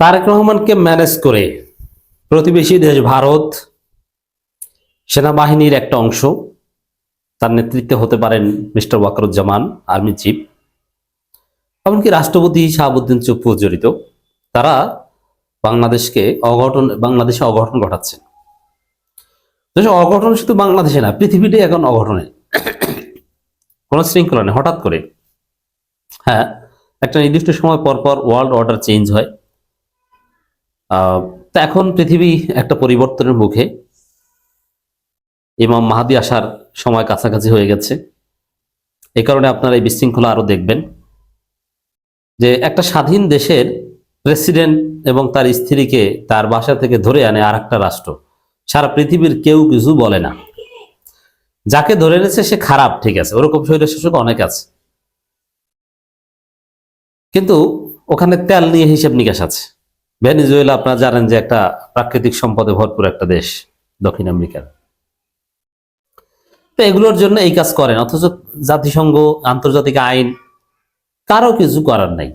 তারেক রহমানকে ম্যানেজ করে প্রতিবেশী দেশ ভারত সেনাবাহিনীর একটা অংশ, তার নেতৃত্বে হতে পারেন মিস্টার ওয়াকরুজ্জামান আর্মি চিফ, এমনকি রাষ্ট্রপতি শাহাবুদ্দিন চুপ্পু জড়িত। তারা বাংলাদেশকে অঘটন, বাংলাদেশে অঘটন ঘটাচ্ছেন। অঘটন শুধু বাংলাদেশে না পৃথিবীটাই এখন অঘটনে। কোনো শৃঙ্খলা নেই, হঠাৎ করে। হ্যাঁ একটা নির্দিষ্ট সময় পর পর ওয়ার্ল্ড অর্ডার চেঞ্জ হয়। তা এখন পৃথিবী একটা পরিবর্তনের মুখে। ইমাম মাহাদি আসার সময় কাছাকাছি হয়ে গেছে। এই কারণে আপনারা এই বিশৃঙ্খলা আরও দেখবেন। যে একটা স্বাধীন দেশের প্রেসিডেন্ট এবং তার স্ত্রীকে তার বাসা থেকে ধরে আনে আর একটা রাষ্ট্র। সারা পৃথিবীর কেউ কিছু বলে না। যাকে ধরে এনেছে সে খারাপ, ঠিক আছে। ওরকম শরীরের শাসক অনেক আছে। কিন্তু ওখানে তেল নিয়ে হিসেব নিকাশ আছে। ভেনিজুয়েলা, আপনারা জানেন যে একটা প্রাকৃতিক সম্পদে ভরপুর একটা দেশ দক্ষিণ আমেরিকার। তো এগুলোর জন্য এই কাজ করেন, অথচ জাতিসংঘ, আন্তর্জাতিক আইন কারও কিছু করার নাই।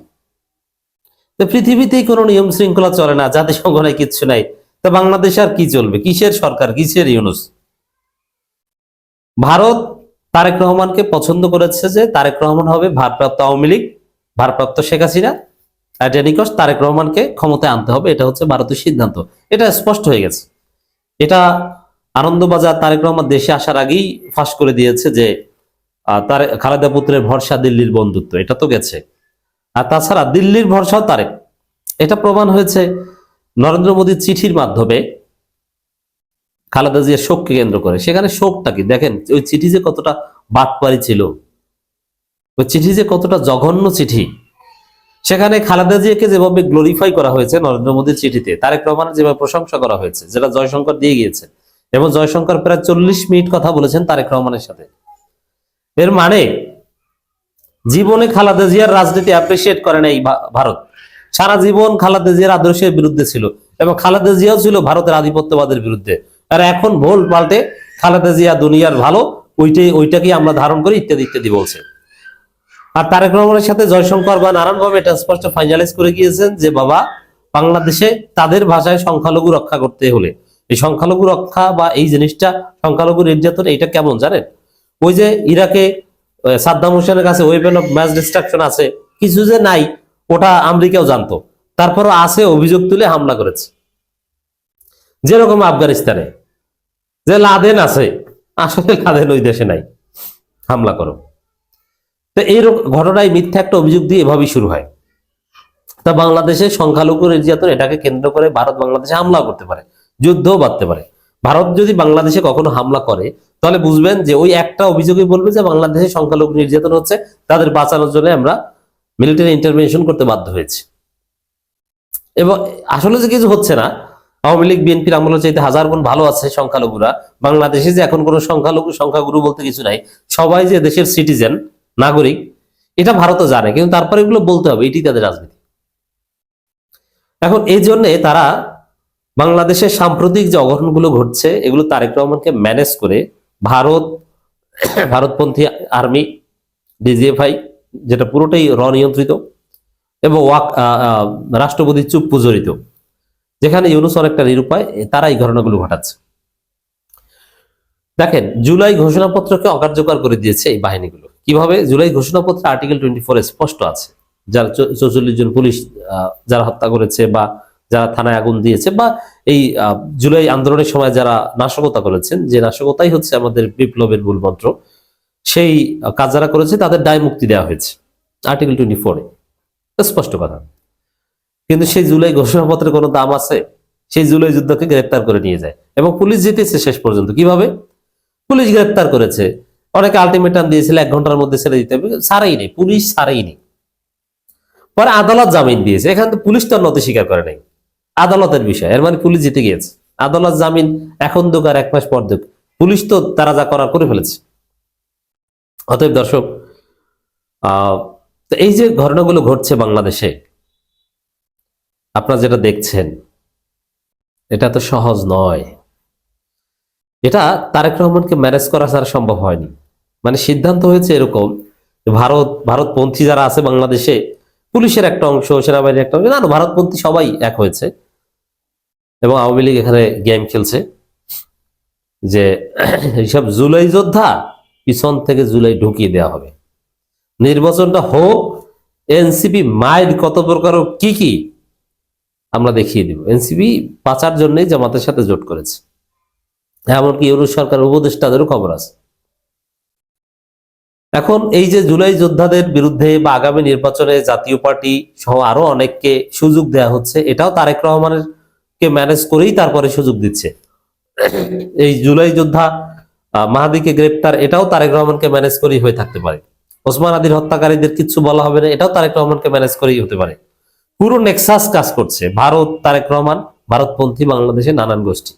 তো পৃথিবীতেই কোনো নিয়ম শৃঙ্খলা চলে না, জাতিসংঘ নাই, কিচ্ছু নাই। তো বাংলাদেশে আর কি চলবে? কিসের সরকার, কিসের ইউনুস? ভারত তারেক রহমানকে পছন্দ করেছে যে তারেক রহমান হবে ভারপ্রাপ্ত আওয়ামী লীগ, ভারপ্রাপ্ত শেখ হাসিনা অ্যাটেনিকস তারেক রহমানকে ক্ষমতায় আনতে হবে, এটা হচ্ছে ভারতের সিদ্ধান্ত। এটা স্পষ্ট হয়ে গেছে। এটা আনন্দবাজার তারেক রহমান দেশে আসার আগেই ফাঁস করে দিয়েছে যে তার, খালেদা পুত্রের ভরসা দিল্লির বন্ধুত্ব, এটা তো গেছে। আর তাছাড়া দিল্লির ভরসাও তারেক। এটা প্রমাণ হয়েছে নরেন্দ্র মোদীর চিঠির মাধ্যমে খালেদা জিয়ার শোককে কেন্দ্র করে। সেখানে শোকটা কি? দেখেন, ওই চিঠি যে কতটা বাটপারি ছিল, ওই চিঠি যে কতটা জঘন্য চিঠি সেখানে খালেদা জিয়াকে যেভাবে গ্লোরিফাই করা হয়েছে নরেন্দ্র মোদীর চিঠিতে, তারেক রহমানের যেভাবে প্রশংসা করা হয়েছে, যেটা জয়শঙ্কর দিয়ে গিয়েছে, এবং জয়শঙ্কর প্রায় চল্লিশ মিনিট কথা বলেছেন তারেক রহমানের সাথে। এর মানে জীবনে খালেদা জিয়ার রাজনীতি অ্যাপ্রিসিয়েট করে না এই ভারত। সারা জীবন খালেদা জিয়ার আদর্শের বিরুদ্ধে ছিল, এবং খালেদা জিয়াও ছিল ভারতের আধিপত্যবাদের বিরুদ্ধে। আর এখন ভোল পাল্টে খালাদা জিয়া দুনিয়ার ভালো, ওইটাই ওইটাকেই আমরা ধারণ করি, ইত্যাদি ইত্যাদি বলছে। আর তারেক রহমানের সাথে জয়শঙ্কর বা নারায়ণ বাবু এটা স্পষ্ট ফাইনালাইজ করে গিয়েছেন যে বাবা, বাংলাদেশে তাদের ভাষায় সংখ্যালঘু রক্ষা করতে হলে। এই সংখ্যালঘু রক্ষা বা এই জিনিসটা, সংখ্যালঘু নির্যাতন, এটা কেমন জানেন? ওই যে ইরাকে সাদ্দাম হোসেনের কাছে ওয়েপেন অফ ম্যাস ডিস্ট্রাকশন আছে। কিছু যে নাই, ওটা আমেরিকাও জানতো। তারপরও আছে অভিযোগ তুলে হামলা করেছে। যেরকম আফগানিস্তানে। যে লাদেন আছে, আসলে লাদেন ওই দেশে নাই। হামলা করো। তো এই ঘটনায় মিথ্যা একটা অভিযোগ দিয়ে এভাবেই শুরু হয়। তা বাংলাদেশে সংখ্যালঘু নির্যাতন এটাকে কেন্দ্র করে ভারত বাংলাদেশে হামলা করতে পারে, যুদ্ধও বাঁধতে পারে। ভারত যদি বাংলাদেশে কখনো হামলা করে, তাহলে বুঝবেন যে ওই একটা অভিযোগে বলবে যে বাংলাদেশে সংখ্যালঘু নির্যাতন হচ্ছে, তাদের বাঁচানোর জন্য আমরা মিলিটারি ইন্টারভেনশন করতে বাধ্য হয়েছি। এবং আসলে যে কিছু হচ্ছে না, আওয়ামী লীগ, বিএনপির আমলের চাইতে হাজার গুণ ভালো আছে সংখ্যালঘুরা। বাংলাদেশে যে এখন কোনো সংখ্যালঘু সংখ্যাগুরু বলতে কিছু নাই, সবাই যে দেশের সিটিজেন নাগরিক, এটা ভারতও জানে, কিন্তু তারপরে এগুলো বলতে হবে, এটি তাদের রাজনীতি। এখন এই জন্যে তারা বাংলাদেশের সাম্প্রতিক যে অঘটনগুলো ঘটছে, এগুলো তারেক রহমানকে ম্যানেজ করে ভারত, ভারতপন্থী আর্মি ডিজিএফআই যেটা পুরোটাই র নিয়ন্ত্রিত এবং ওয়াক রাষ্ট্রপতি চুপ পুজরিত যেখানে ইউনুস অনেকটা নিরুপায়, তারা এই ঘটনাগুলো ঘটাচ্ছে। দেখেন, জুলাই ঘোষণাপত্রকে অকার্যকর করে দিয়েছে এই বাহিনীগুলো। কীভাবে জুলাই ঘোষণাপত্রে আর্টিকেল টোয়েন্টি ফোর স্পষ্ট আছে? যারা চৌচল্লিশ জন পুলিশ যারা হত্যা করেছে বা যারা থানায় আগুন দিয়েছে বা এই জুলাই আন্দোলনের সময় যারা নাশকতা করেছেন, যে নাশকতাই হচ্ছে আমাদের বিপ্লবের মূল মন্ত্র, সেই কাজ যারা করেছে তাদের দায় মুক্তি দেওয়া হয়েছে আর্টিকেল টোয়েন্টি ফোরে স্পষ্ট কথা। কিন্তু সেই জুলাই ঘোষণাপত্রের কোনো দাম আছে? সেই জুলাই যুদ্ধকে গ্রেপ্তার করে নিয়ে যায়। এবং পুলিশ জিতেছে শেষ পর্যন্ত। কীভাবে? পুলিশ গ্রেপ্তার করেছে। অনেকে আলটিমেটাম দিয়েছিল, এক ঘণ্টার মধ্যে ছেড়ে দিতে হবে। ছাড়াই নেই, পুলিশ ছাড়াই নেই। পরে আদালত জামিন দিয়েছে। এখানে তো পুলিশ তো নথি স্বীকার করে নাই। আদালতের বিষয়, এর মানে পুলিশ জিতে গিয়েছে। আদালত জামিন এখন দুক আর এক মাস পর পুলিশ তো তারা যা করার করে ফেলেছে। অতএব দর্শক এই যে ঘটনাগুলো ঘটছে বাংলাদেশে, আপনারা যেটা দেখছেন, এটা তো সহজ নয়। এটা তারেক রহমানকে ম্যানেজ করা ছাড়া সম্ভব হয়নি। মানে সিদ্ধান্ত হয়েছে এরকম ভারত, ভারতপন্থী যারা আছে বাংলাদেশে, পুলিশের একটা অংশ, সেনাবাহিনীর একটা অংশ, না ভারতপন্থী সবাই এক হয়েছে। এবং আওয়ামী লীগ এখানে গেম খেলছে। যে এইসব জুলাই যোদ্ধা পিছন থেকে জুলাই ঢুকিয়ে দেওয়া হবে। নির্বাচনটা হোক, এনসিপি মায়ের কত প্রকার কি কি, আমরা দেখিয়ে দিব। এনসিপি পাচার জন্যই জামাতের সাথে জোট করেছে। এমনকি ইউরোপ সরকার উপদেষ্টাদেরও খবর আছে। এখন এই যে জুলাই যোদ্ধাদের বিরুদ্ধে বা আগামী নির্বাচনে জাতীয় পার্টি সহ আরও অনেককে সুযোগ দেয়া হচ্ছে, এটাও তারেক রহমানের কে ম্যানেজ করেই তারপরে সুযোগ দিচ্ছে। এই জুলাই যোদ্ধা মাহাদিকে গ্রেপ্তার, এটাও তারেক রহমানকে ম্যানেজ করেই হয়ে থাকতে পারে। ওসমান আদির হত্যাকারীদের কিছু বলা হবে না, এটাও তারেক রহমানকে ম্যানেজ করেই হতে পারে। পুরো নেক্সাস কাজ করছে, ভারত তারেক রহমান, ভারতপন্থী বাংলাদেশে নানান গোষ্ঠী।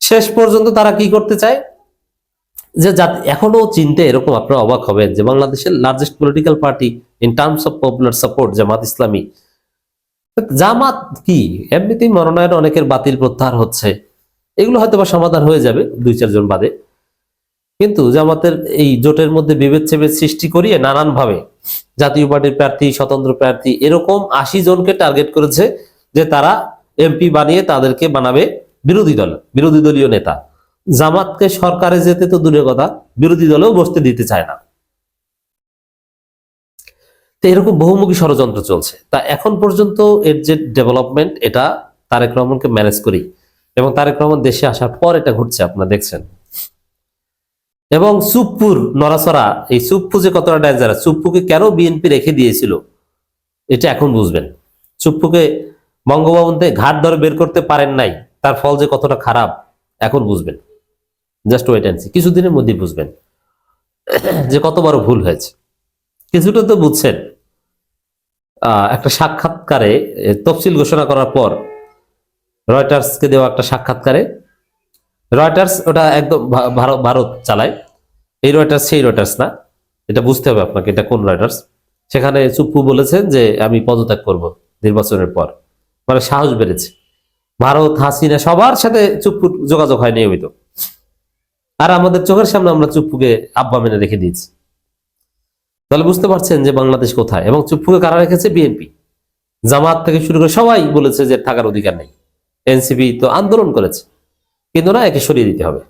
শেষ পর্যন্ত তারা কি করতে চায়? যে জাতি- এখনও চিনতে এরকম আপনারা অবাক হবেন যে বাংলাদেশের largest political party in terms of popular support Jamaat Islami. Jamaat কি? এমনিতেই মনোনয়ন অনেকের বাতিল প্রত্যাহার হচ্ছে। এগুলো হয়তো বা সমাধান হয়ে যাবে দুই চারজন বাদে। কিন্তু জামাতের এই জোটের মধ্যে বিভেদ সৃষ্টি করিয়ে নানান ভাবে জাতীয় পার্টির প্রার্থী, স্বতন্ত্র প্রার্থী এরকম আশি জনকে টার্গেট করেছে যে তারা এমপি বানিয়ে তাদেরকে বানাবে বিরোধী দল, বিরোধী দলীয় নেতা। জামাতকে সরকারে যেতে তো দূরের কথা, বিরোধী দলেও বসতে দিতে চায় না। তো এরকম বহুমুখী ষড়যন্ত্র চলছে। তা এখন পর্যন্ত এর যে ডেভেলপমেন্ট এটা তারেক রহমানকে ম্যানেজ করি এবং তারেক রহমান দেশে আসার পর এটা ঘটছে, আপনারা দেখছেন। এবং সুপ্পুর, নড়াচড়া, এই সুপ্পু যে কতটা ডেঞ্জার সুপ্পুকে কেন বিএনপি রেখে দিয়েছিল, এটা এখন বুঝবেন। সুপ্পুকে বঙ্গভবন ঘাট ধরে বের করতে পারেন নাই, তার ফল যে কতটা খারাপ, এখন বুঝবেন। জাস্ট ওয়েট অ্যান্ড সি কিছুদিনের মধ্যেই বুঝবেন যে কত বড় ভুল হয়েছে। কিছুটা তো বুঝছেন। একটা সাক্ষাৎকারে তফসিল ঘোষণা করার পর রয়টার্সকে দেওয়া একটা সাক্ষাৎকারে, রয়টার্স ওটা একদম ভারত ভারত চালায়। এই রয়টার্স সেই রয়টার্স না। এটা বুঝতে হবে আপনাকে, এটা কোন রয়টার্স? সেখানে চুপ্পু বলেছেন যে, আমি পদত্যাগ করব নির্বাচনের পর। মানে সাহস বেড়েছে। ভারত, হাসিনা সবার সাথে চুপ্পুর যোগাযোগ হয় নিয়মিত। আর আমাদের চোখের সামনে আমরা চুপ্পুকে আব্বা মেনে রেখে দিয়েছি। তাহলে বুঝতে পারছেন যে বাংলাদেশ কোথায় এবং চুপ্পুকে কারা রেখেছে? বিএনপি। জামাত থেকে শুরু করে সবাই বলেছে যে থাকার অধিকার নেই। এনসিপি তো আন্দোলন করেছে। কিন্তু না, একে সরিয়ে দিতে হবে।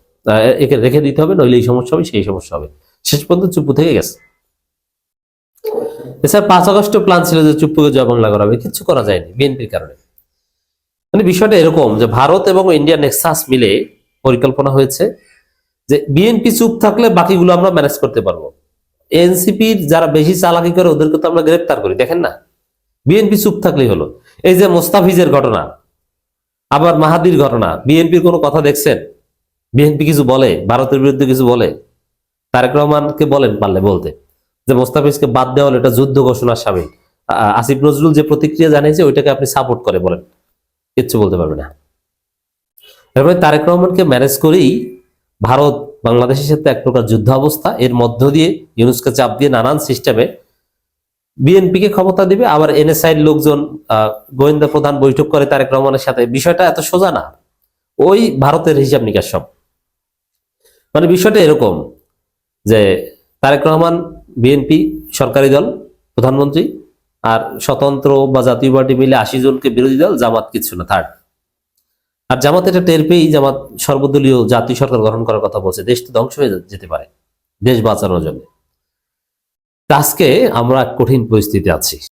একে রেখে দিতে হবে, নইলে এই সমস্যা হবে, সেই সমস্যা হবে। শেষ পর্যন্ত চুপ্পু থেকে গেছে। এছাড়া পাঁচ আগস্ট প্ল্যান ছিল যে চুপ্পুকে জয় বাংলা করা হবে কিছু করা যায়নি বিএনপির কারণে। মানে বিষয়টা এরকম যে ভারত এবং ইন্ডিয়া নেক্সাস মিলে পরিকল্পনা হয়েছে। যে বিএনপি চুপ থাকলে বাকিগুলো আমরা ম্যানেজ করতে পারব। এনসিপির যারা বেশি চালাকি করে, ওদেরকে তো আমরা গ্রেপ্তার করি, দেখেন না? বিএনপি চুপ থাকলেই হলো। এই যে মোস্তাফিজের ঘটনা, আবার মাহাদির ঘটনা বিএনপির কোনো কথা দেখছেন? বিএনপি কিছু বলে, ভারতের বিরুদ্ধে কিছু বলে? তারেক রহমানকে বলেন পারলে বলতে। যে মোস্তাফিজকে বাদ দেওয়া হলো, এটা যুদ্ধ ঘোষণার সামিল। আসিফ নজরুল যে প্রতিক্রিয়া জানিয়েছে, ওইটাকে আপনি সাপোর্ট করে বলেন। কিচ্ছু বলতে পারবে না। এরপরে তারেক রহমানকে ম্যানেজ করেই ভারত বাংলাদেশের সাথে এক প্রকার যুদ্ধ অবস্থা এর মধ্য দিয়ে ইউনুসকে চাপ দিয়ে নানান সিস্টেমে বিএনপিকে ক্ষমতা দিবে, আবার এনএসআইর লোকজন গোয়েন্দা প্রধান বৈঠক করে তারেক রহমানের সাথে। বিষয়টা এত সোজা না। ওই ভারতের হিসাব নিকাশ সব। মানে বিষয়টা এরকম যে তারেক রহমান বিএনপি, সরকারি দল, প্রধানমন্ত্রী আর স্বতন্ত্র বা জাতীয় পার্টি মিলে আশি জনকে বিরোধী দল, জামাত কিছু না থার্ড আর জামাত এটা টের পেয়েই জামাত সর্বদলীয় জাতীয় সরকার গঠন করার কথা বলছে। দেশ তো ধ্বংস হয়ে যেতে পারে, দেশ বাঁচানোর জন্য। আজকে আমরা কঠিন পরিস্থিতি আছি।